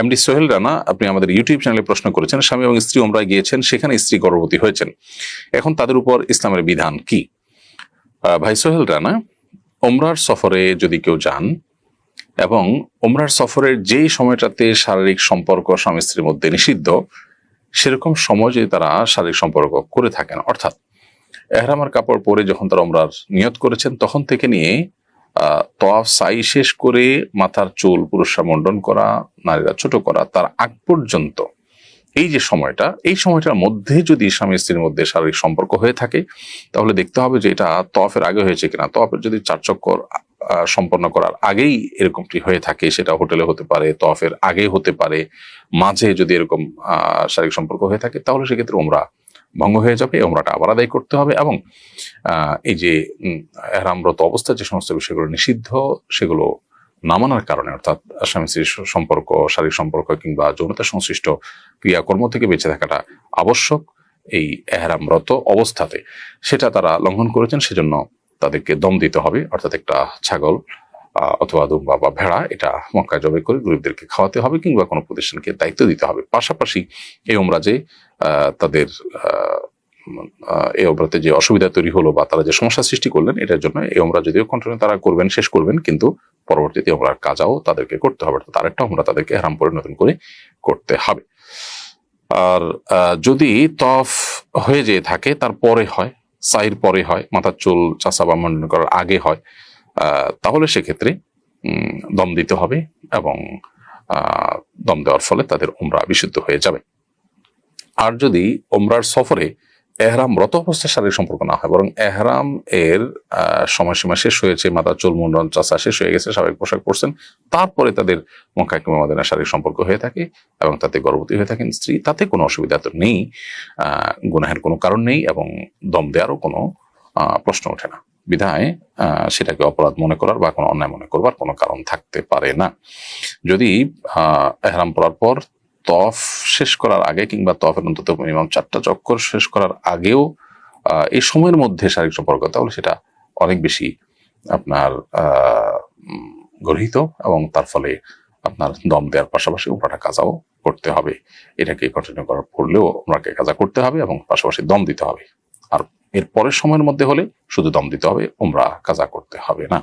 MD Sohel Rana আপনি আমাদের YouTube চ্যানেলে প্রশ্ন করেছেন, স্বামী এবং স্ত্রী ওমরায় গিয়েছেন, সেখানে স্ত্রী গর্ভবতী হয়েছেন। এখন তাদের উপর ইসলামের বিধান কি? ভাই সোহেল রানা ওমরার সফরে যদি কেউ যান এবং ওমরার সফরের যেই সময়টাতে শারীরিক সম্পর্ক স্বামী স্ত্রীর মধ্যে নিষিদ্ধ, সেরকম সময় তারা শারীরিক সম্পর্ক করে থাকেন। অর্থাৎ এহরামার কাপড় পরে যখন তারা ওমরার নিয়ত করেছেন, তখন থেকে নিয়ে তওয়াফ সাই শেষ করে মাথার চুল পুরুষরা মণ্ডন করা, নারীরা ছোট করা, তার আগ পর্যন্ত। এই যে সময়টা, এই সময়টার মধ্যে যদি স্বামী স্ত্রীর মধ্যে শারীরিক সম্পর্ক হয়ে থাকে, তাহলে দেখতে হবে যে এটা তফের আগে হয়েছে কিনা। তফের যদি চার চক্কর সম্পন্ন করার আগেই এরকমটি হয়ে থাকে, সেটা হোটেলে হতে পারে তফের আগে হতে পারে, মাঝে যদি এরকম শারীরিক সম্পর্ক হয়ে থাকে, তাহলে সেক্ষেত্রে ওমরা ভঙ্গ হয়ে যাবে, ওমরাটা আবার আদায় করতে হবে এবং এই যে এহরামরত অবস্থায় যে সমস্ত বিষয়গুলো নিষিদ্ধ, সেগুলো না মানার কারণে, অর্থাৎ স্বামী স্ত্রীর সম্পর্ক, শারীরিক সম্পর্ক কিংবা যৌনতা সংশ্লিষ্ট ক্রিয়াকর্ম থেকে বেঁচে থাকাটা আবশ্যক এই এহরামরত অবস্থাতে। সেটা তারা লঙ্ঘন করেছেন, সেজন্য তাদেরকে দম দিতে হবে, অর্থাৎ একটা ছাগল অথবা দুম্বা বা ভেড়া, এটা মক্কায় জবাই করে গরিবদেরকে খাওয়াতে হবে কিংবা কোনো প্রতিষ্ঠানকে দায়িত্ব দিতে হবে। পাশাপাশি এই ওমরাজে তাদের এই ওমরাতে যে অসুবিধা তৈরি হলো বা তারা যে সমস্যা সৃষ্টি করলেন, এটার জন্য এই ওমরা যদিও কন্টিনিউ তারা করবেন, শেষ করবেন, কিন্তু পরবর্তীতে ওমরার কাজাও তাদেরকে করতে হবে। অর্থাৎ আরেকটা ওমরা তাদেরকে হারাম করে নতুন করে করতে হবে। আর যদি তফ হয়ে যেয়ে থাকে, তারপরে হয়, সাইর পরে হয়, মাথার চুল চাষা বা মন্ডন করার আগে হয় তাহলে সেক্ষেত্রে দম দিতে হবে এবং দম দেওয়ার ফলে তাদের উমরা বিশুদ্ধ হয়ে যাবে। আর যদি ওমরার সফরে এহরাম রত অবস্থায় শারীরিক সম্পর্ক না হয়, বরং এহরাম এর সময়সীমা শেষ হয়েছে মাথা চুল, মুন্ডন চাষা শেষ হয়ে গেছে স্বাভাবিক পোশাক পরছেন, তারপরে তাদের মক্কা কিংবা শারীরিক সম্পর্ক হয়ে থাকে এবং তাতে গর্ভবতী হয়ে থাকেন স্ত্রী, তাতে কোনো অসুবিধা তো নেই গুনাহের কোনো কারণ নেই এবং দম দেওয়ারও কোনো প্রশ্ন ওঠে না। বিধায় সেটাকে অপরাধ মনে করার বা কোনো অন্যায় মনে করবার কোনো কারণ থাকতে পারে না। যদি এহরাম পড়ার পর তফ শেষ করার আগে কিংবা তফের অন্তত মিনিমাম চারটা চক্কর শেষ করার আগেও এই সময়ের মধ্যে শারীরিক সম্পর্ক তাহলে সেটা অনেক বেশি আপনার উম, এবং তার ফলে আপনার দম দেওয়ার পাশাপাশি উপরাটা কাজাও করতে হবে। এটাকে কন্টিনিউ করার পড়লেও ওনাকে কাজা করতে হবে এবং পাশাপাশি দম দিতে হবে। এর পরের সময়ের মধ্যে হলে শুধু দম দিতে হবে ওমরা কাজা করতে হবে না।